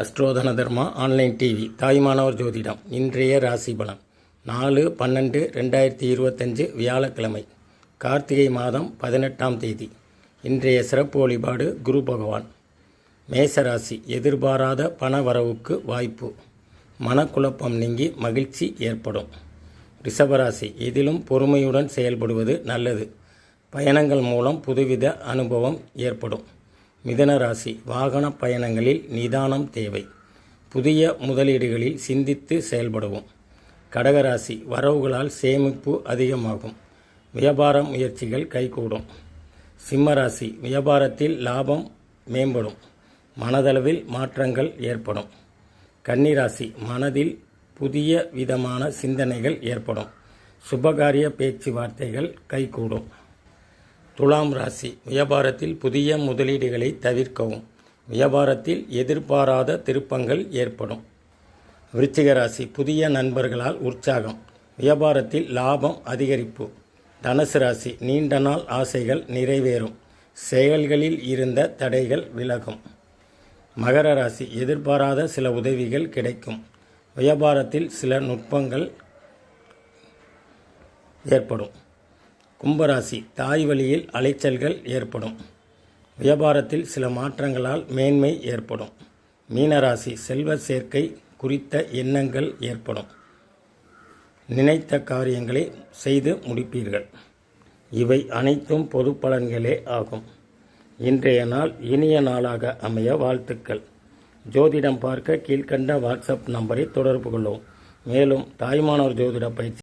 அஸ்ட்ரோதன தர்மா online TV தாய்மானவர் ஜோதிடம். இன்றைய ராசி பலன். நாலு பன்னெண்டு ரெண்டாயிரத்தி இருபத்தஞ்சு வியாழக்கிழமை. கார்த்திகை மாதம் பதினெட்டாம் தேதி. இன்றைய சிறப்பு வழிபாடு குரு பகவான். மேசராசி எதிர்பாராத பண வரவுக்கு வாய்ப்பு. மனக்குழப்பம் நீங்கி மகிழ்ச்சி ஏற்படும். ரிஷபராசி எதிலும் பொறுமையுடன் செயல்படுவது நல்லது. பயணங்கள் மூலம் புதுவித அனுபவம் ஏற்படும். மிதன ராசி வாகன பயணங்களில் நிதானம் தேவை. புதிய முதலீடுகளில் சிந்தித்து செயல்படுவோம். கடகராசி வரவுகளால் சேமிப்பு அதிகமாகும். வியாபார முயற்சிகள் கைகூடும். சிம்மராசி வியாபாரத்தில் லாபம் மேம்படும். மனதளவில் மாற்றங்கள் ஏற்படும். கன்னிராசி மனதில் புதிய விதமான சிந்தனைகள் ஏற்படும். சுபகாரிய பேச்சுவார்த்தைகள் கைகூடும். துலாம் ராசி வியாபாரத்தில் புதிய முதலீடுகளை தவிர்க்கவும். வியாபாரத்தில் எதிர்பாராத திருப்பங்கள் ஏற்படும். விருச்சிக ராசி புதிய நண்பர்களால் உற்சாகம். வியாபாரத்தில் லாபம் அதிகரிப்பு. தனுசு ராசி நீண்ட நாள் ஆசைகள் நிறைவேறும். செயல்களில் இருந்த தடைகள் விலகும். மகர ராசி எதிர்பாராத சில உதவிகள் கிடைக்கும். வியாபாரத்தில் சில நுட்பங்கள் ஏற்படும். கும்பராசி தாய் வழியில் அலைச்சல்கள் ஏற்படும். வியாபாரத்தில் சில மாற்றங்களால் மேன்மை ஏற்படும். மீனராசி செல்வ சேர்க்கை குறித்த எண்ணங்கள் ஏற்படும். நினைத்த காரியங்களை செய்து முடிப்பீர்கள். இவை அனைத்தும் பொது பலன்களே ஆகும். இன்றைய நாள் இனிய நாளாக அமைய வாழ்த்துக்கள். ஜோதிடம் பார்க்க கீழ்க்கண்ட வாட்ஸ்அப் நம்பரை தொடர்பு கொள்ளவும். மேலும் தாய்மானவர் ஜோதிட பயிற்சி